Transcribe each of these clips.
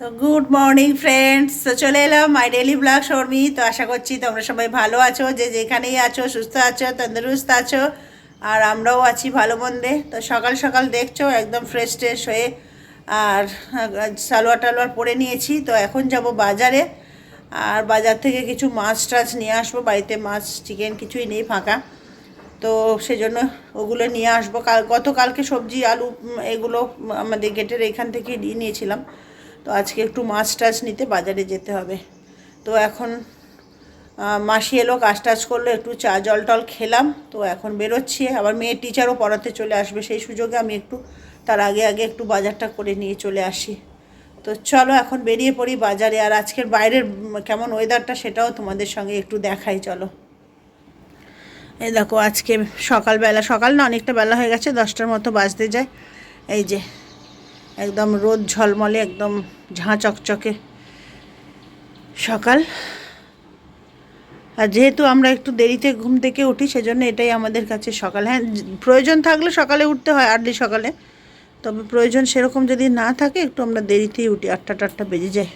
তো good morning friends তো চলে এলাম মাই ডেলি ব্লগ শর্মি। তো আশা করছি তোমরা সবাই ভালো আছো, যে যেখানেই আছো, সুস্থ আছো, তন্দুরুস্ত আছো, আর আমরাও আছি ভালো মন্দে। তো সকাল সকাল দেখছ, একদম ফ্রেশ ট্রেশ হয়ে আর সালোয়ার টালোয়ার পরে নিয়েছি। তো এখন যাব বাজারে। আর বাজার থেকে কিছু মাছ টাছ নিয়ে আসব। বাড়িতে মাছ চিকেন কিছুই নেই ফাঁকা। তো সেজন্য ওগুলো নিয়ে আসব। কাল, গতকালকে সবজি, আলু এগুলো আমাদের গেটের এখান থেকে নিয়ে নিয়েছিলাম। তো আজকে একটু মাছ টাছ নিতে বাজারে যেতে হবে। তো এখন মাসি এলো কাজ টাজ করল, একটু চা, জল টল খেলাম, তো এখন বেরোচ্ছি। আবার মেয়ের টিচারও পড়াতে চলে আসবে, সেই সুযোগে আমি একটু, তার আগে আগে একটু বাজারটা করে নিয়ে চলে আসি। তো চলো এখন বেরিয়ে পড়ি বাজারে, আর আজকের বাইরের কেমন ওয়েদারটা সেটাও তোমাদের সঙ্গে একটু দেখাই, চলো। এই দেখো, আজকে সকালবেলা, সকাল না অনেকটা বেলা হয়ে গেছে, দশটার মতো বাজতে যায়। এই যে একদম রোদ ঝলমলে, একদম ঝাঁ চকচকে সকাল। আর যেহেতু আমরা একটু দেরিতে ঘুম থেকে উঠি, সেজন্য এটাই আমাদের কাছে সকাল। হ্যাঁ প্রয়োজন থাকলে সকালে উঠতে হয় আর্লি সকালে। তবে প্রয়োজন সেরকম যদি না থাকে, একটু আমরা দেরিতেই উঠি, আটটা টাটটা বেজে যায়।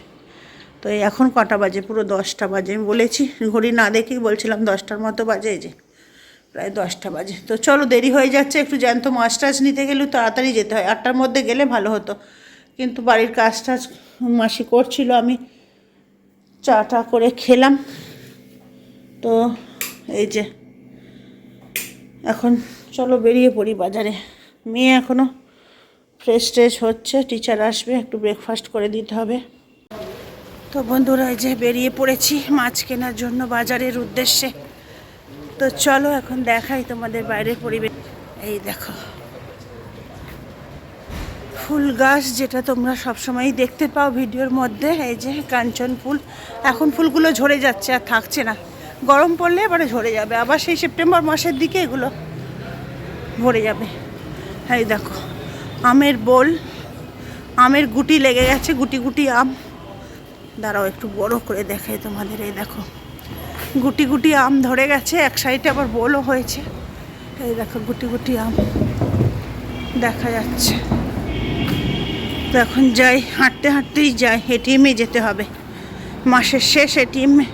তো এখন কটা বাজে? পুরো দশটা বাজে। আমি বলেছি, ঘড়ি না দেখেই বলছিলাম দশটার মতো বাজে যে। প্রায় দশটা বাজে। তো চলো দেরি হয়ে যাচ্ছে, একটু জ্যান্ত মাছ টাছ নিতে গেলেও তাড়াতাড়ি যেতে হয়। আটটার মধ্যে গেলে ভালো হতো। কিন্তু বাড়ির কাজ টাজ মাসি করছিল, আমি চা টা করে খেলাম। তো এই যে, এখন চলো বেরিয়ে পড়ি বাজারে। মেয়ে এখনও ফ্রেশ ট্রেশ হচ্ছে টিচার আসবে, একটু ব্রেকফাস্ট করে দিতে হবে। তো বন্ধুরা, এই যে বেরিয়ে পড়েছি মাছ কেনার জন্য বাজারের উদ্দেশ্যে। তো চলো এখন দেখাই তোমাদের বাইরের পরিবেশ। এই দেখো। ফুল গাছ যেটা তোমরা সবসময়ই দেখতে পাও ভিডিওর মধ্যে, এই যে কাঞ্চন ফুল। এখন ফুলগুলো ঝরে যাচ্ছে আর থাকছে না। গরম পড়লে এবারে ঝরে যাবে। আবার সেই সেপ্টেম্বর মাসের দিকে এগুলো ভরে যাবে। এই দেখো, আমের বোল, আমের গুটি লেগে গেছে, গুটি গুটি আম। দাঁড়াও, একটু বড় করে দেখাই তোমাদের, এই দেখো। গুটি গুটি আম ধরে গেছে, এক সাইডে আবার বোলও হয়েছে। এই দেখো গুটি গুটি আম দেখা যাচ্ছে। তো এখন যাই, হাঁটতে হাঁটতেই যাই, এটিএমে যেতে হবে। মাসের শেষ এটিএমে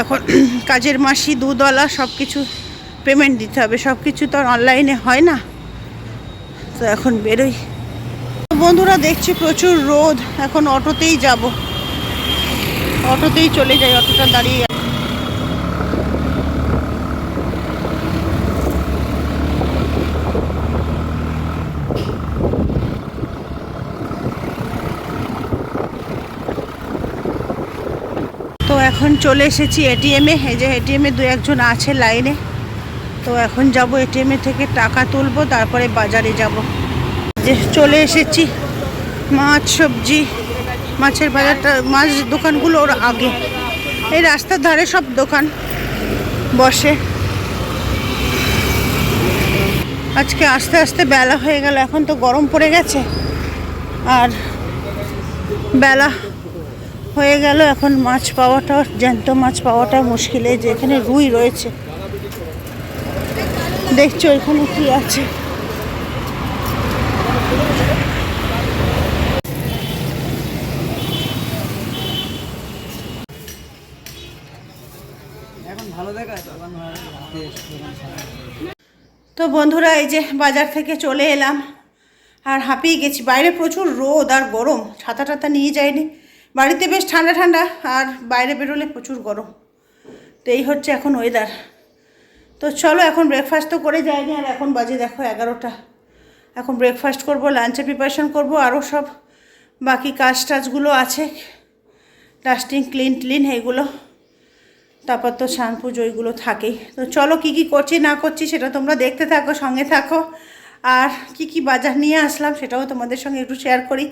এখন কাজের মাসি দুধওয়ালা সব কিছু পেমেন্ট দিতে হবে। সব কিছু তো অনলাইনে হয় না। তো এখন বেরোই। বন্ধুরা, দেখছি প্রচুর রোদ। এখন অটোতেই যাব। অটোতেই চলে যাই, অটোটা দাঁড়িয়ে এখন চলে এসেছি এটিএমে এই যে এটিএমে দু একজন আছে লাইনে। তো এখন যাব এটিএমে থেকে টাকা তুলবো, তারপরে বাজারে যাব। যে চলে এসেছি মাছ, সবজি, মাছের বাজারটা, মাছ দোকানগুলো ওর আগে। এই রাস্তার ধারে সব দোকান বসে। আজকে আস্তে আস্তে বেলা হয়ে গেল, এখন তো গরম পড়ে গেছে। আর বেলা হয়ে গেল। এখন মাছ পাওয়াটা, জ্যান্ত মাছ পাওয়াটা মুশকিল। যে এখানে রুই রয়েছে। দেখছ এখানে কি আছে? তো বন্ধুরা, এই যে বাজার থেকে চলে এলাম। আর হাঁপিয়ে গেছি। বাইরে প্রচুর রোদ আর গরম। ছাতা টাতা নিয়ে যায়নি বাড়িতে বেশ ঠান্ডা ঠান্ডা আর বাইরে বেরোলে প্রচুর গরম। তো এই হচ্ছে এখন ওয়েদার তো চলো এখন ব্রেকফাস্ট তো করে যায়নি আর এখন বাজে দেখো এগারোটা। এখন ব্রেকফাস্ট করব লাঞ্চে প্রিপারেশন করব আরও সব বাকি কাজ টাজগুলো আছে। ডাস্টিং ক্লিন ক্লিন এগুলো। তারপর তো স্নান পুজো ওইগুলো থাকেই। তো চলো কি কি করছি, না করছি সেটা তোমরা দেখতে থাকো, সঙ্গে থাকো। আর কি কি বাজার নিয়ে আসলাম সেটাও তোমাদের সঙ্গে একটু শেয়ার করি।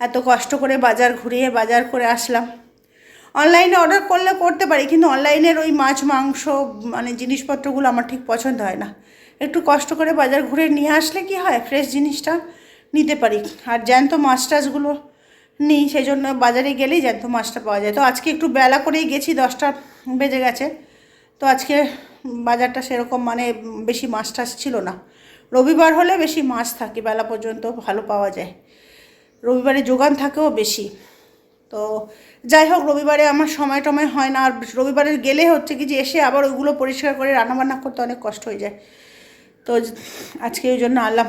এত কষ্ট করে বাজার ঘুরিয়ে বাজার করে আসলাম। অনলাইনে অর্ডার করলে করতে পারি, কিন্তু অনলাইনের ওই মাছ, মাংস মানে জিনিসপত্রগুলো আমার ঠিক পছন্দ হয় না। একটু কষ্ট করে বাজার ঘুরে নিয়ে আসলে কি হয়? ফ্রেশ জিনিসটা নিতে পারি। আর জ্যান্ত মাছ টাছগুলো নিই সেই জন্য বাজারে গেলেই জ্যান্ত মাছটা পাওয়া যায়। তো আজকে একটু বেলা করেই গেছি, দশটা বেজে গেছে। তো আজকে বাজারটা সেরকম মানে বেশি মাছ টাছ ছিল না। রবিবার হলে বেশি মাছ থাকে, বেলা পর্যন্ত ভালো পাওয়া যায়। রবিবারে যোগান থাকেও বেশি। তো যাই হোক, রবিবারে আমার সময় টময় হয় না। আর রবিবারে গেলে হচ্ছে কি যে এসে আবার ওইগুলো পরিষ্কার করে রান্নাবান্না করতে অনেক কষ্ট হয়ে যায়। তো আজকে ওই জন্য আনলাম।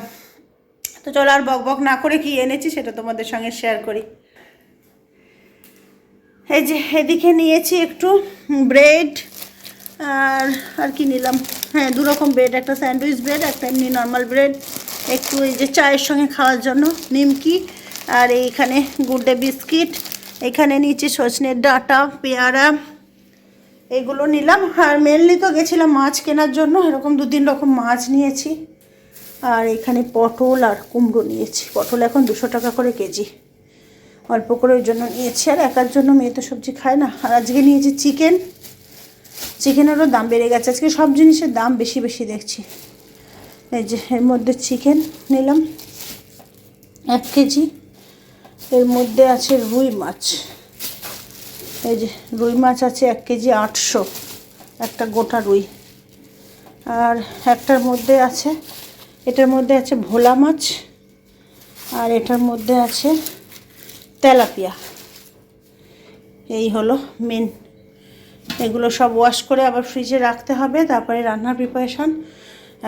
তো চলো আর বক বক না করে কি এনেছি সেটা তোমাদের সঙ্গে শেয়ার করি। এই যে এদিকে নিয়েছি একটু ব্রেড আর আর কি নিলাম? হ্যাঁ দু রকম ব্রেড একটা স্যান্ডউইচ ব্রেড একটা এমনি নর্মাল ব্রেড একটু এই যে চায়ের সঙ্গে খাওয়ার জন্য, নিমকি আর এইখানে গুড্ডে বিস্কিট, এখানে নিচে সজনের ডাঁটা, পেয়ারা, এগুলো নিলাম। আর মেনলি তো গেছিলাম মাছ কেনার জন্য, এরকম দু তিন রকম মাছ নিয়েছি। আর এখানে পটল আর কুমড়ো নিয়েছি। পটল এখন দুশো টাকা করে কেজি। অল্প করে ওই জন্য নিয়েছি। আর একার জন্য মেয়ে তো সবজি খায় না। আর আজকে নিয়েছি চিকেন। চিকেনেরও দাম বেড়ে গেছে। আজকে সব জিনিসের দাম বেশি বেশি দেখছি। এই যে, এর মধ্যে চিকেন নিলাম। এক কেজি। এর মধ্যে আছে রুই মাছ। এই যে রুই মাছ আছে এক কেজি আটশো, একটা গোটা রুই। আর একটার মধ্যে আছে, এটার মধ্যে আছে ভোলা মাছ, আর এটার মধ্যে আছে তেলাপিয়া। এই হলো মেন এগুলো সব ওয়াশ করে আবার ফ্রিজে রাখতে হবে, তারপরে রান্নার প্রিপারেশান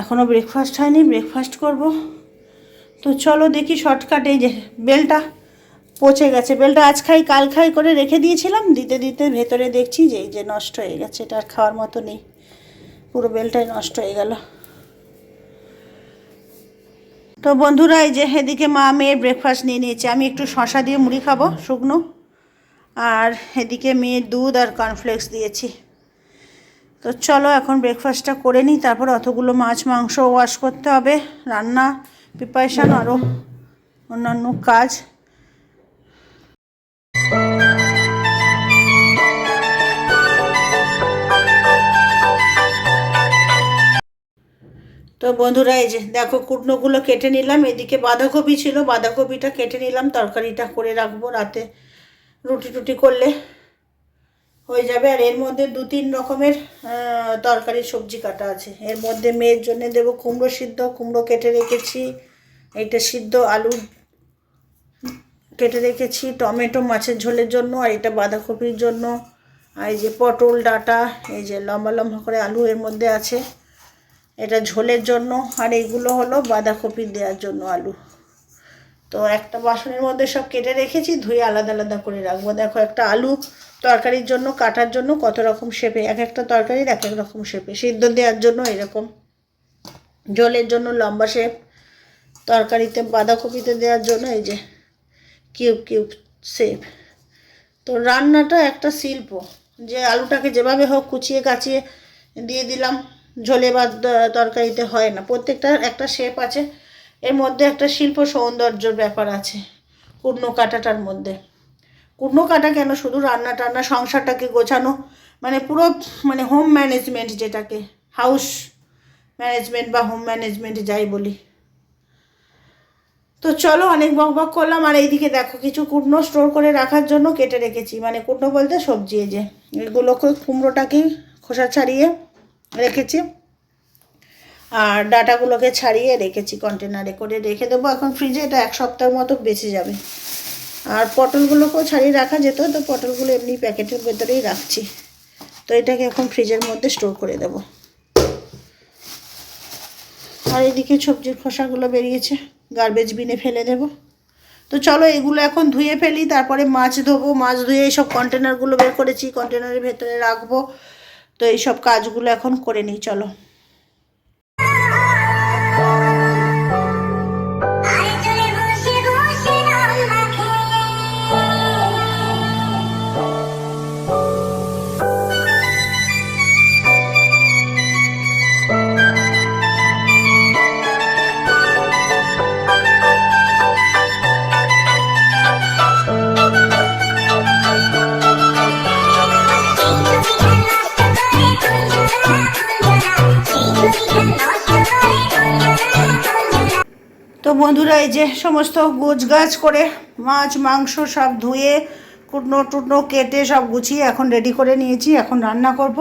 এখনও ব্রেকফাস্ট হয়নি ব্রেকফাস্ট করব। তো চলো দেখি শর্টকাট এই যে বেলটা পচে গেছে। বেলটা আজ খাই, কাল খাই করে রেখে দিয়েছিলাম। দিতে দিতে ভেতরে দেখছি যে, এই যে নষ্ট হয়ে গেছে, এটা আর খাওয়ার মতো নেই। পুরো বেলটাই নষ্ট হয়ে গেল। তো বন্ধুরা, এই যে এদিকে মা মেয়ের ব্রেকফাস্ট নিয়ে নিয়েছে। আমি একটু শশা দিয়ে মুড়ি খাব, শুকনো। আর এদিকে মেয়ের দুধ আর কর্নফ্লেক্স দিয়েছি। তো চলো এখন ব্রেকফাস্টটা করে নিই। তারপর অতগুলো মাছ মাংস ওয়াশ করতে হবে। রান্না প্রিপারেশান আরও অন্যান্য কাজ। তো বন্ধুরা, এই যে দেখো, কুটনোগুলো কেটে নিলাম। এদিকে বাঁধাকপি ছিল, বাঁধাকপিটা কেটে নিলাম, তরকারিটা করে রাখব রাতে। রুটি টুটি করলে হয়ে যাবে। আর এর মধ্যে দু তিন রকমের তরকারি সবজি কাটা আছে। এর মধ্যে মেয়ের জন্য দেবো কুমড়ো সিদ্ধ, কুমড়ো কেটে রেখেছি। এটা সিদ্ধ আলু কেটে রেখেছি, টমেটো মাছের ঝোলের জন্য, আর এটা বাঁধাকপির জন্য। আর এই যে পটল, ডাঁটা, এই যে লম্বা লম্বা করে আলু এর মধ্যে আছে। এটা ঝোলের জন্য আর এইগুলো হলো বাঁধাকপি দেওয়ার জন্য আলু। তো একটা বাসনের মধ্যে সব কেটে রেখেছি, ধুয়ে আলাদা আলাদা করে রাখব। দেখো একটা আলু তরকারির জন্য, কাটার জন্য কত রকম শেপে এক একটা তরকারির এক এক রকম শেপে সিদ্ধ দেওয়ার জন্য এরকম। ঝোলের জন্য লম্বা শেপ তরকারিতে বাঁধাকপিতে দেওয়ার জন্য এই যে কিউব কিউব শেপ তো রান্নাটা একটা শিল্প। যে আলুটাকে যেভাবে হোক কুচিয়ে কাচিয়ে দিয়ে দিলাম। ঝোলে বা তরকারিতে হয় না। প্রত্যেকটার একটা শেপ আছে। এর মধ্যে একটা শিল্প সৌন্দর্যর ব্যাপার আছে, কুর্নো কাটাটার মধ্যে। কুর্নো কাটা কেন? শুধু রান্না টান্না, সংসারটাকে গোছানো মানে পুরো মানে হোম ম্যানেজমেন্ট যেটাকে হাউস ম্যানেজমেন্ট বা হোম ম্যানেজমেন্ট যাই বলি। তো চলো অনেক বক বক করলাম, আর এইদিকে দেখো, কিছু কুটনো স্টোর করে রাখার জন্য কেটে রেখেছি। মানে কুটনো বলতে সবজি যে এগুলোকে কুমড়োটাকে খোসা ছাড়িয়ে রেখেছি। আর ডাটাগুলোকে ছাড়িয়ে রেখেছি কন্টেনারে করে রেখে দেবো। এখন ফ্রিজে এটা এক সপ্তাহের মতো বেঁচে যাবে। আর পটলগুলোকেও ছাড়িয়ে রাখা যেত, তো পটলগুলো এমনি প্যাকেটের ভেতরেই রাখছি। তো এটাকে এখন ফ্রিজের মধ্যে স্টোর করে দেবো। আর এদিকে সবজির খোসাগুলো বেরিয়েছে গার্বেজ বিনে ফেলে দেবো। তো চলো এগুলো এখন ধুয়ে ফেলি, তারপরে মাছ ধোবো। মাছ ধুয়ে এইসব কন্টেনারগুলো বের করেছি কন্টেনারের ভেতরে রাখব। তো এইসব কাজগুলো এখন করে নিই চলো। তো বন্ধুরা, এই যে সমস্ত গোছ গাছ করে মাছ, মাংস সব ধুয়ে, কুটনো টুটনো কেটে সব গুছিয়ে এখন রেডি করে নিয়েছি। এখন রান্না করব।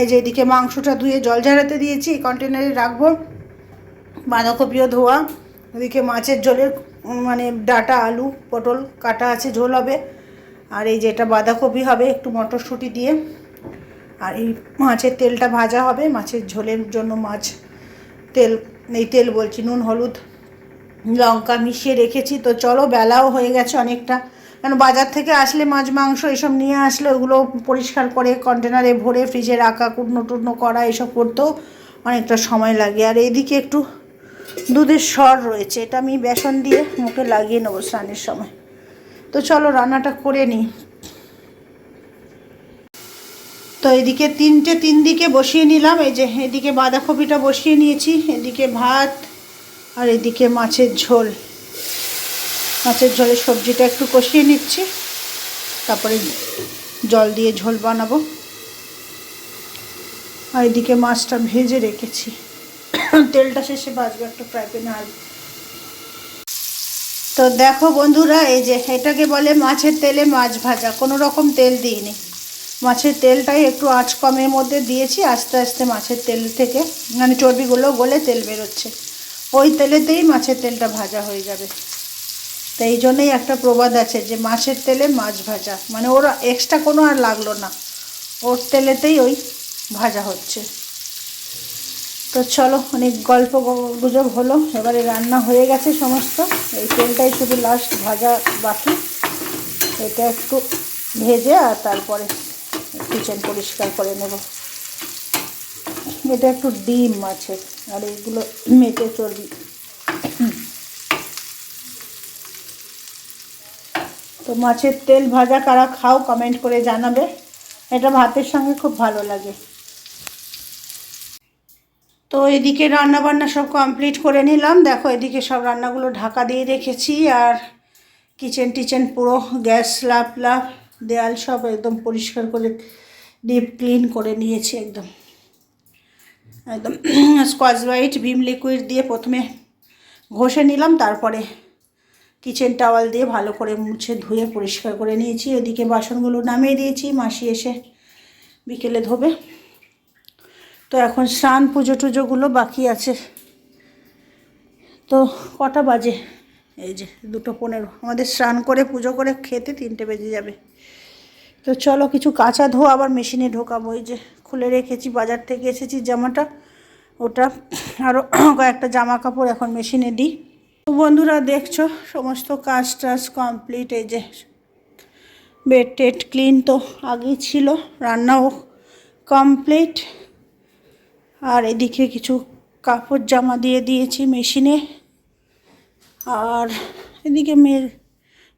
এই যে এদিকে মাংসটা ধুয়ে জল ঝাড়াতে দিয়েছি কন্টেনারে রাখব। বাঁধাকপিও ধোয়া। এদিকে মাছের ঝোলের মানে ডাটা, আলু, পটল, কাটা আছে, ঝোল হবে। আর এই যে এটা বাঁধাকপি হবে, একটু মটরশুঁটি দিয়ে। আর এই মাছের তেলটা ভাজা হবে। মাছের ঝোলের জন্য মাছ, তেল এই তেল বলছি, নুন, হলুদ, লঙ্কা মিশিয়ে রেখেছি। তো চলো, বেলাও হয়ে গেছে অনেকটা। কারণ বাজার থেকে আসলে মাছ, মাংস এসব নিয়ে আসলে ওগুলো পরিষ্কার করে কন্টেনারে ভরে ফ্রিজে রাখা, কুটনো টুটনো করা, এসব করতেও অনেকটা সময় লাগে। আর এইদিকে একটু দুধের স্বর রয়েছে, এটা আমি বেসন দিয়ে মুখে লাগিয়ে নেব স্নানের সময়। তো চলো, রান্নাটা করে নিই। তো এদিকে তিনটে, তিন দিকে বসিয়ে নিলাম। এই যে এদিকে বাঁধাকপিটা বসিয়ে নিয়েছি, এদিকে ভাত আর এদিকে মাছের ঝোল। মাছের ঝোলের সবজিটা একটু কষিয়ে নিচ্ছি, তারপরে জল দিয়ে ঝোল বানাবো। আর এদিকে মাছটা ভেজে রেখেছি। তেলটা শেষে ভাজবো একটা ফ্রাই প্যানে আর তো দেখো বন্ধুরা, এই যে এটাকে বলে মাছের তেলে মাছ ভাজা। কোনো রকম তেল দিইনি। মাছের তেলটাই একটু আঁচ কমের মধ্যে দিয়েছি, আস্তে আস্তে মাছের তেল থেকে মানে চর্বিগুলো গলে তেল বেরোচ্ছে। ওই তেলেতেই মাছের তেলটা ভাজা হয়ে যাবে। তো এই জন্যই একটা প্রবাদ আছে যে মাছের তেলে মাছ ভাজা মানে ওর এক্সট্রা কোনো আর লাগল না। ওর তেলেতেই ওই ভাজা হচ্ছে। তো চলো, অনেক গল্প গুজব হলো, এবারে রান্না হয়ে গেছে সমস্ত। এই তেলটাই শুধু লাস্ট ভাজা বাকি। এটা একটু ভেজে আর তারপরে কিচেন পরিষ্কার করে নেব। এটা একটু ডিম মাছের, আর এইগুলো মেটে চর্বি। তো মাছের তেল ভাজা কারা খাও কমেন্ট করে জানাবে। এটা ভাতের সঙ্গে খুব ভালো লাগে। তো এদিকে রান্না বান্না সব কমপ্লিট করে নিলাম। দেখো এদিকে সব রান্নাগুলো ঢাকা দিয়ে রেখেছি, আর কিচেন টিচেন পুরো গ্যাস লাভ ফ্ল্যাব দেয়াল সব একদম পরিষ্কার করে ডিপ ক্লিন করে নিয়েছি একদম। একদম স্কচ ব্রাইট ভিম লিকুইড দিয়ে প্রথমে ঘষে নিলাম, তারপরে কিচেন টাওয়াল দিয়ে ভালো করে মুছে ধুয়ে পরিষ্কার করে নিয়েছি। এদিকে বাসনগুলো নামিয়ে দিয়েছি, মাসি এসে বিকেলে ধোবে। তো এখন স্নান পুজো টুজোগুলো বাকি আছে। তো কটা বাজে? এই যে দুটো পনেরো। আমাদের স্নান করে, পুজো করে খেতে তিনটে বেজে যাবে। তো চলো কিছু কাঁচা ধোয়া আবার মেশিনে ঢোকাবো। এই যে খুলে রেখেছি, বাজার থেকে এসেছি জামাটা। ওটা আরও কয়েকটা জামা কাপড় এখন মেশিনে দিই। তো বন্ধুরা দেখছ, সমস্ত কাজ টাজ কমপ্লিট। এই যে বেড টেড ক্লিন তো আগেই ছিল, রান্নাও কমপ্লিট। আর এদিকে কিছু কাপড় জামা দিয়ে দিয়েছি মেশিনে। আর এদিকে মেয়ে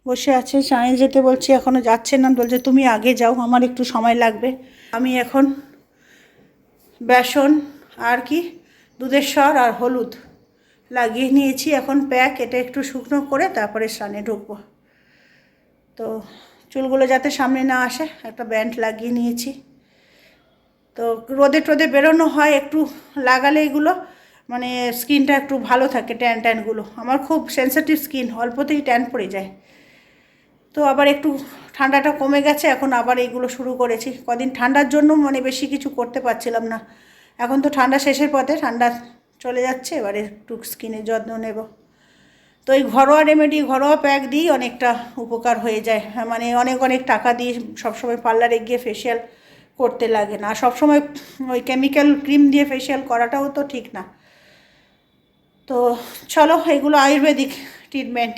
বসে আছে চাঁয়ে যেতে বলছি এখনও যাচ্ছে না। বলছে, তুমি আগে যাও, আমার একটু সময় লাগবে। আমি এখন বেসন আর কি, দুধের স্বর আর হলুদ লাগিয়ে নিয়েছি। এখন প্যাক, এটা একটু শুকনো করে তারপরে স্নানে ঢুকবো। তো চুলগুলো যাতে সামনে না আসে, একটা ব্যান্ড লাগিয়ে নিয়েছি। তো রোদে টোদে বেরোনো হয়, একটু লাগালে এগুলো মানে স্কিনটা একটু ভালো থাকে ট্যান ট্যানগুলো। আমার খুব সেন্সিটিভ স্কিন অল্পতেই ট্যান পড়ে যায়। তো আবার একটু ঠান্ডাটা কমে গেছে এখন আবার এইগুলো শুরু করেছি। কদিন ঠান্ডার জন্য মানে বেশি কিছু করতে পারছিলাম না। এখন তো ঠান্ডা শেষের পথে ঠান্ডা চলে যাচ্ছে এবারে একটু স্কিনের যত্ন নেব। তো এই ঘরোয়া রেমেডি ঘরোয়া প্যাক দিয়েই অনেকটা উপকার হয়ে যায়। হ্যাঁ, মানে অনেক অনেক টাকা দিয়ে সবসময় পার্লারে গিয়ে ফেসিয়াল করতে লাগে না। সবসময় ওই কেমিক্যাল ক্রিম দিয়ে ফেসিয়াল করাটাও তো ঠিক না। তো চলো, এগুলো আয়ুর্বেদিক ট্রিটমেন্ট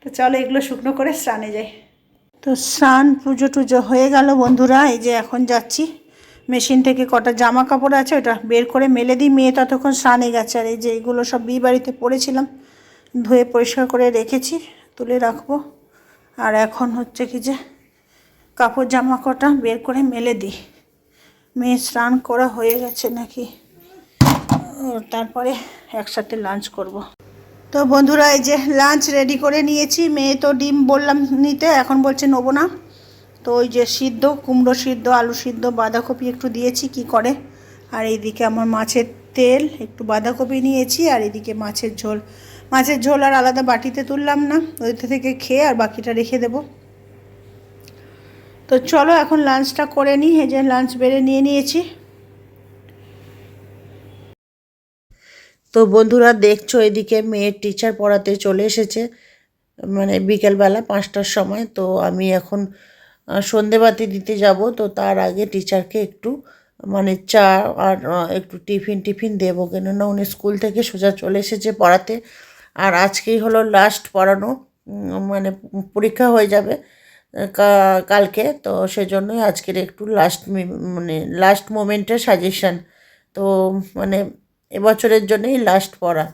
তো চলো, এগুলো শুকনো করে স্নানে যাই। তো স্নান পুজো টুজো হয়ে গেল বন্ধুরা, এই যে এখন যাচ্ছি। মেশিন থেকে কটা জামা কাপড় আছে, ওটা বের করে মেলে দিই। মেয়ে ততক্ষণ স্নানে গেছে, আর এই যে এগুলো সব বিয়ে বাড়িতে পড়েছিলাম, ধুয়ে পরিষ্কার করে রেখেছি, তুলে রাখব। আর এখন হচ্ছে কি যে কাপড় জামা কটা বের করে মেলে দিই। মেয়ে স্নান করা হয়ে গেছে নাকি? তারপরে একসাথে লাঞ্চ করব। তো বন্ধুরা, এই যে লাঞ্চ রেডি করে নিয়েছি। মেয়ে তো ডিম বললাম নিতে, এখন বলছে নেব না। তো ওই যে সিদ্ধ, কুমড়ো সিদ্ধ, আলু সিদ্ধ, বাঁধাকপি একটু দিয়েছি, কি করে? আর এইদিকে আমার মাছের তেল, একটু বাঁধাকপি নিয়েছি, আর এদিকে মাছের ঝোল। মাছের ঝোল আর আলাদা বাটিতে তুললাম না ওই থেকে খেয়ে আর বাকিটা রেখে দেবো। তো চলো এখন লাঞ্চটা করে নিই, এই যে লাঞ্চ বেড়ে নিয়ে নিয়েছি। তো বন্ধুরা দেখছ এদিকে মেয়ের টিচার পড়াতে চলে এসেছে মানে বিকেলবেলা পাঁচটার সময়। তো আমি এখন সন্ধেবাতি দিতে যাব। তো তার আগে টিচারকে একটু মানে চা আর একটু টিফিন টিফিন দেবো। কেননা উনি স্কুল থেকে সোজা চলে এসেছে পড়াতে। আর আজকেই হলো লাস্ট পড়ানো মানে পরীক্ষা হয়ে যাবে কালকে। তো সেজন্যই আজকের একটু লাস্ট মানে লাস্ট মোমেন্টের সাজেশন তো মানে এবছরের জন্যই লাস্ট পড়া।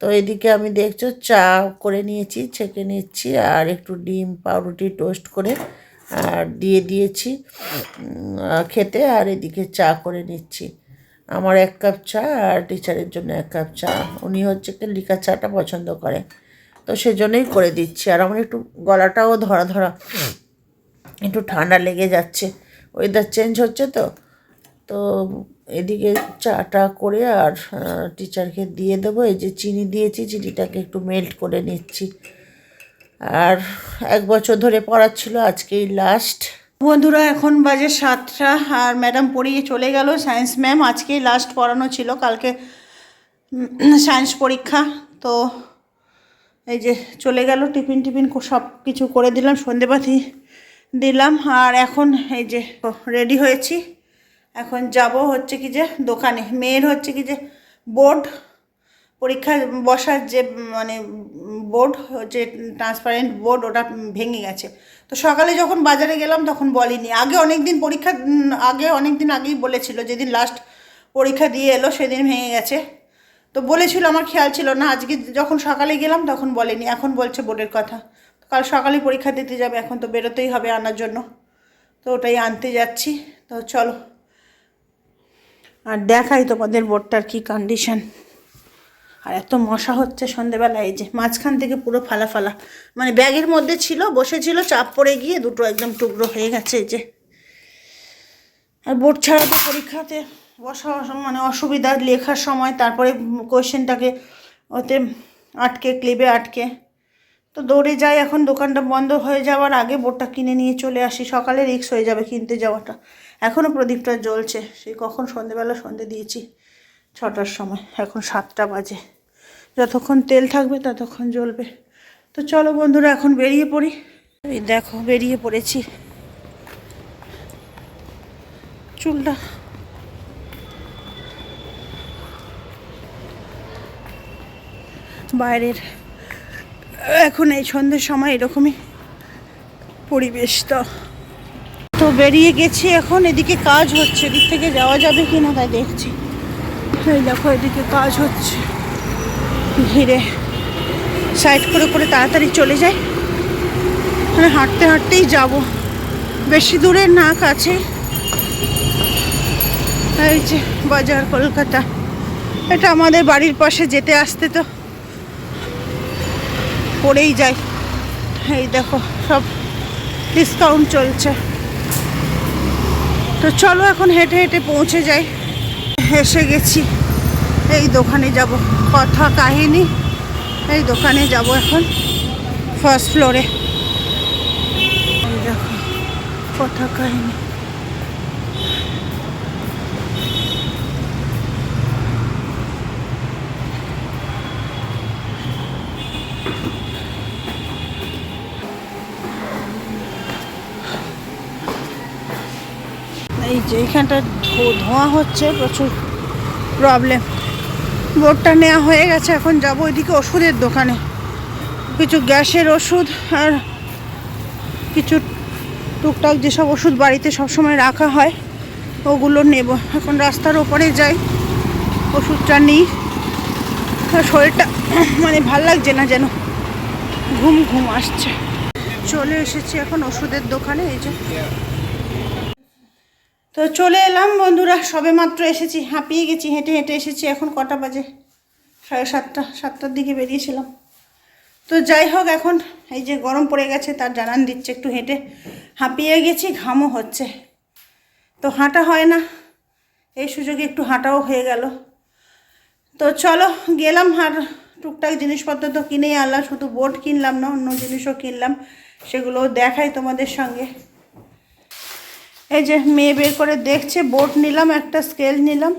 তো এদিকে আমি দেখছ চা করে নিয়েছি, ছেঁকে নিচ্ছি আর একটু ডিম, পাউরুটি টোস্ট করে আর দিয়ে দিয়েছি খেতে আর এদিকে চা করে নিচ্ছি। আমার এক কাপ চা আর টিচারের জন্য এক কাপ চা। উনি হচ্ছে কি লিকা চাটা পছন্দ করে। তো সেজন্যই করে দিচ্ছি। আর আমার একটু গলাটাও ধরা ধরা, একটু ঠান্ডা লেগে যাচ্ছে। ওয়েদার চেঞ্জ হচ্ছে তো। তো এদিকে চাটা করে আর টিচারকে দিয়ে দেবো। এই যে চিনি দিয়েছি, চিনিটাকে একটু মেল্ট করে নিচ্ছি। আর এক বছর ধরে পড়াচ্ছিল আজকেই লাস্ট বন্ধুরা, এখন বাজে সাতটা আর ম্যাডাম পড়িয়ে চলে গেল। সায়েন্স ম্যাম আজকেই লাস্ট পড়ানো ছিল। কালকে সায়েন্স পরীক্ষা। তো এই যে চলে গেল, টিফিন টিফিন সব কিছু করে দিলাম, সন্ধেবাতি দিলাম। আর এখন এই যে রেডি হয়েছি। এখন যাব হচ্ছে কি যে দোকানে। মেয়ের হচ্ছে কি যে বোর্ড পরীক্ষা বসার যে মানে বোর্ড, যে ট্রান্সপারেন্ট বোর্ড, ওটা ভেঙে গেছে। তো সকালে যখন বাজারে গেলাম তখন বলিনি। আগে অনেক দিন পরীক্ষা, আগে অনেক দিন আগেই বলেছিল, যেদিন লাস্ট পরীক্ষা দিয়ে এলো সেদিন ভেঙে গেছে। তো বলেছিল, আমার খেয়াল ছিল না। আজকে যখন সকালে গেলাম তখন বলেনি। এখন বলছে বোর্ডের কথা। কাল সকালে পরীক্ষা দিতে যাবে, এখন তো বেরোতেই হবে আনার জন্য। তো ওটাই আনতে যাচ্ছি। তো চলো। আর দেখাই তোমাদের বোর্ডটার কি কন্ডিশন আর এত মশা হচ্ছে সন্ধেবেলা, এই যে মাঝখান থেকে পুরো ফালা ফালা। মানে ব্যাগের মধ্যে ছিল, বসেছিল, চাপ পড়ে গিয়ে দুটো একদম টুকরো হয়ে গেছে, এই যে। আর বোর্ড ছাড়া তো পরীক্ষাতে বসা মানে অসুবিধা, লেখার সময়, তারপরে কোয়েশ্চেনটাকে ওতে আটকে, ক্লিপে আটকে। তো দৌড়ে যাই, এখন দোকানটা বন্ধ হয়ে যাওয়ার আগে বোর্ডটা কিনে নিয়ে চলে আসি। সকালে রিক্স হয়ে যাবে কিনতে যাওয়াটা। এখনও প্রদীপটা জ্বলছে। সেই কখন সন্ধেবেলা সন্ধে দিয়েছি? ছটার সময়। এখন সাতটা বাজে। যতক্ষণ তেল থাকবে ততক্ষণ জ্বলবে। তো চলো বন্ধুরা, এখন বেরিয়ে পড়ি। এই দেখো, বেরিয়ে পড়েছি। চুলটা বাইরের। এখন এই সন্ধ্যের সময় এরকমই পরিবেশ তো। তো বেরিয়ে গেছি এখন, এদিকে কাজ হচ্ছে। এদিক থেকে যাওয়া যাবে কি না তাই দেখছি। এই দেখো, এদিকে কাজ হচ্ছে। ঘিরে সাইড করে করে তাড়াতাড়ি চলে যাই। মানে হাঁটতে হাঁটতেই যাব। বেশি দূরে না, কাছে। এই যে বাজার, কলকাতা। এটা আমাদের বাড়ির পাশে যেতে আসতে তো পড়েই যায় এই দেখো, সব ডিসকাউন্ট চলছে। তো চলো এখন হেঁটে হেঁটে পৌঁছে যাই। এসে গেছি। এই দোকানে যাব। কথা, কাহিনী। এই দোকানে যাব এখন। ফার্স্ট ফ্লোরে দেখো, কথা, কাহিনী। এই যে এখানটা ধোঁয়া হচ্ছে, প্রচুর প্রবলেম বোর্ডটা নেওয়া হয়ে গেছে, এখন যাব ওইদিকে ওষুধের দোকানে। কিছু গ্যাসের ওষুধ আর কিছু টুকটাক যেসব ওষুধ বাড়িতে সবসময় রাখা হয়, ওগুলো নেব। এখন রাস্তার ওপরে যাই, ওষুধটা নিই। শরীরটা মানে ভালো লাগছে না যেন। ঘুম ঘুম আসছে। চলে এসেছি এখন ওষুধের দোকানে, এই যে তো চলে এলাম বন্ধুরা সবে মাত্র এসেছি, হাঁপিয়ে গেছি, হেঁটে হেঁটে এসেছি, এখন কটা বাজে? সাড়ে সাতটা, সাতটার দিকে বেরিয়েছিলাম। তো যাই হোক, এখন এই যে গরম পড়ে গেছে, তার জানান দিচ্ছে একটু হেঁটে। হাঁপিয়ে গেছি, ঘামও হচ্ছে। তো হাঁটা হয় না, এই সুযোগে একটু হাঁটাও হয়ে গেল। তো চলো, গেলাম আর টুকটাক জিনিসপত্র তো কিনেই আনলাম, শুধু বোট কিনলাম না, অন্য জিনিসও কিনলাম সেগুলো দেখাই তোমাদের সঙ্গে। এই যে মেয়ে বের করে দেখছে বোট নিলাম, একটা স্কেল নিলাম।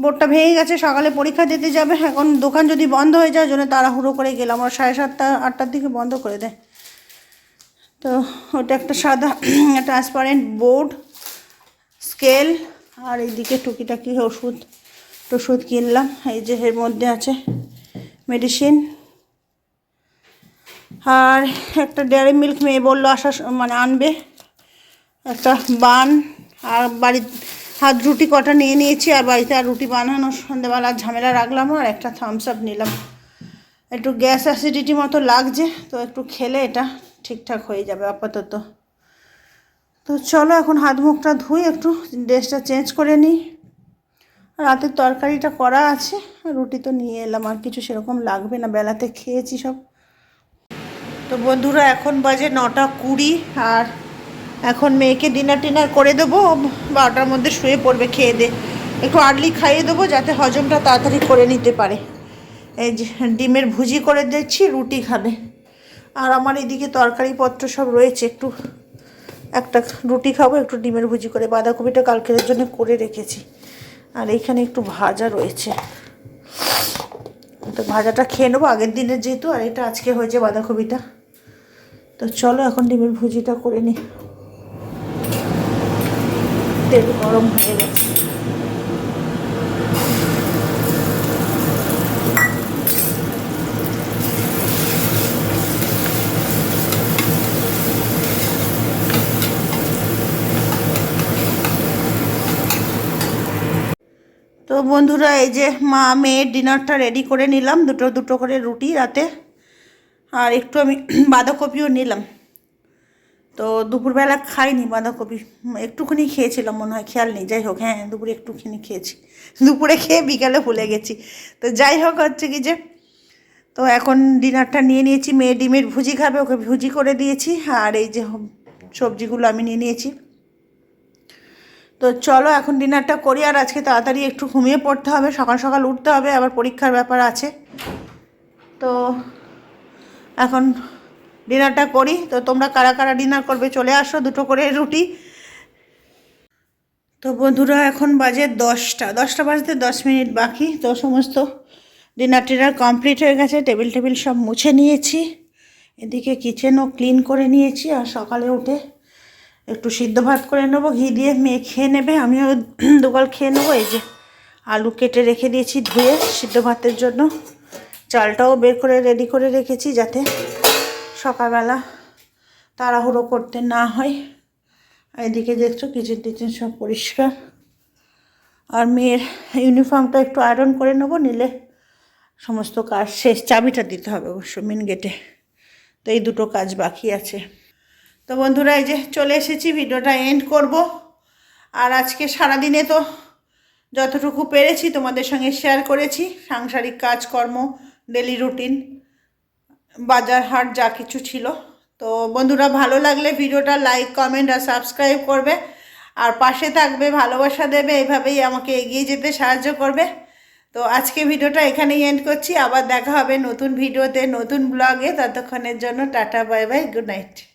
বোর্ডটা ভেঙে গেছে, সকালে পরীক্ষা দিতে যাবে। এখন দোকান যদি বন্ধ হয়ে যায় জন্য তাড়াহুড়ো করে গেলাম। ওরা সাড়ে সাতটা, আটটার দিকে বন্ধ করে দেয়। তো ওটা একটা সাদা ট্রান্সপারেন্ট বোর্ড স্কেল আর এইদিকে টুকিটাকি ওষুধ, টষুধ কিনলাম। এই যে এর মধ্যে আছে মেডিসিন আর একটা ডেয়ারি মিল্ক মেয়ে বলল, আসার স- মানে আনবে। একটা বান আর বাড়ি হাত রুটি কটা নিয়ে নিয়েছি আর বাড়িতে আর রুটি বানানো সন্ধ্যেবেলা ঝামেলা রাখলাম আর একটা থামস আপ নিলাম। একটু গ্যাস অ্যাসিডিটি মতো লাগছে, তো একটু খেলে এটা ঠিকঠাক হয়ে যাবে আপাতত। তো চলো এখন হাত মুখটা ধুই একটু ড্রেসটা চেঞ্জ করে নিই। রাতের তরকারিটা করা আছে, রুটি তো নিয়ে এলাম, আর কিছু সেরকম লাগবে না, বেলাতে খেয়েছি সব। তো বন্ধুরা, এখন বাজে নটা কুড়ি আর এখন মেয়েকে ডিনার টিনার করে দেবো, বারোটার মধ্যে শুয়ে পড়বে, খেয়ে দে। একটু আর্লি খাইয়ে দেবো, যাতে হজমটা তাড়াতাড়ি করে নিতে পারে। এই যে, ডিমের ভুজি করে দিচ্ছি, রুটি খাবে। আর আমার এদিকে তরকারিপত্র সব রয়েছে, একটু, একটা রুটি খাব, একটু ডিমের ভুজি করে। বাঁধাকপিটা কালকের জন্য করে রেখেছি। আর এইখানে একটু ভাজা রয়েছে। তো ভাজাটা খেয়ে নেব, আগের দিনের যেহেতু, আর এটা আজকে হয়েছে বাঁধাকপিটা। তো চলো এখন ডিমের ভুজিটা করে নিই তেল গরম হয়ে গেছে। তো বন্ধুরা, এই যে মা মেয়ের ডিনারটা রেডি করে নিলাম। দুটো দুটো করে রুটি রাতে। আর একটু আমি বাঁধাকপিও নিলাম। তো দুপুরবেলা খাইনি বাঁধাকপি। একটুখানি খেয়েছিলাম, মনে হয় খেয়াল নেই। যাই হোক হ্যাঁ দুপুরে একটুখানি খেয়েছি। দুপুরে খেয়ে বিকালে ভুলে গেছি। তো যাই হোক, হচ্ছে কি যে, তো এখন ডিনারটা নিয়ে নিয়েছি। মেয়ে ডিমের ভুজি খাবে, ওকে ভুজি করে দিয়েছি। আর এই যে সবজিগুলো আমি নিয়ে নিয়েছি। তো চলো, এখন ডিনারটা করি। আর আজকে তাড়াতাড়ি একটু ঘুমিয়ে পড়তে হবে। সকাল সকাল উঠতে হবে। আবার পরীক্ষার ব্যাপার আছে। তো এখন ডিনারটা করি। তো তোমরা কারা কারা ডিনার করবে চলে আসো, দুটো করে রুটি। তো বন্ধুরা, এখন বাজে দশটা। দশটা বাজতে দশ মিনিট বাকি। তো সমস্ত ডিনার টিনার কমপ্লিট হয়ে গেছে। টেবিল টেবিল সব মুছে নিয়েছি। এদিকে কিচেনও ক্লিন করে নিয়েছি। আর সকালে উঠে একটু সিদ্ধ ভাত করে নেব, ঘি দিয়ে মেয়ে খেয়ে নেবে। আমিও দুগাল খেয়ে নেব। এই যে আলু কেটে রেখে দিয়েছি ধুয়ে সিদ্ধ ভাতের জন্য। চালটাও বের করে, রেডি করে রেখেছি যাতে সকালবেলা তাড়াহুড়ো করতে না হয়। এদিকে দেখছ কিচেন টিচেন সব পরিষ্কার। আর মেয়ের ইউনিফর্মটা একটু আয়রন করে নেব, নিলে সমস্ত কাজ শেষ। চাবিটা দিতে হবে অবশ্য মেন গেটে তো এই দুটো কাজ বাকি আছে। তো বন্ধুরা, এই যে চলে এসেছি, ভিডিওটা এন্ড করব। আর আজকে সারাদিনে তো যতটুকু পেরেছি তোমাদের সঙ্গে শেয়ার করেছি। সাংসারিক কাজকর্ম ডেলি রুটিন বাজার হাট যা কিছু ছিল। তো বন্ধুরা, ভালো লাগলে ভিডিওটা লাইক কমেন্ট আর সাবস্ক্রাইব করবে। আর পাশে থাকবে, ভালোবাসা দেবে, এভাবেই আমাকে এগিয়ে যেতে সাহায্য করবে। তো আজকে ভিডিওটা এখানেই এন্ড করছি। আবার দেখা হবে নতুন ভিডিওতে, নতুন ব্লগে ততক্ষণের জন্য tata bye bye good night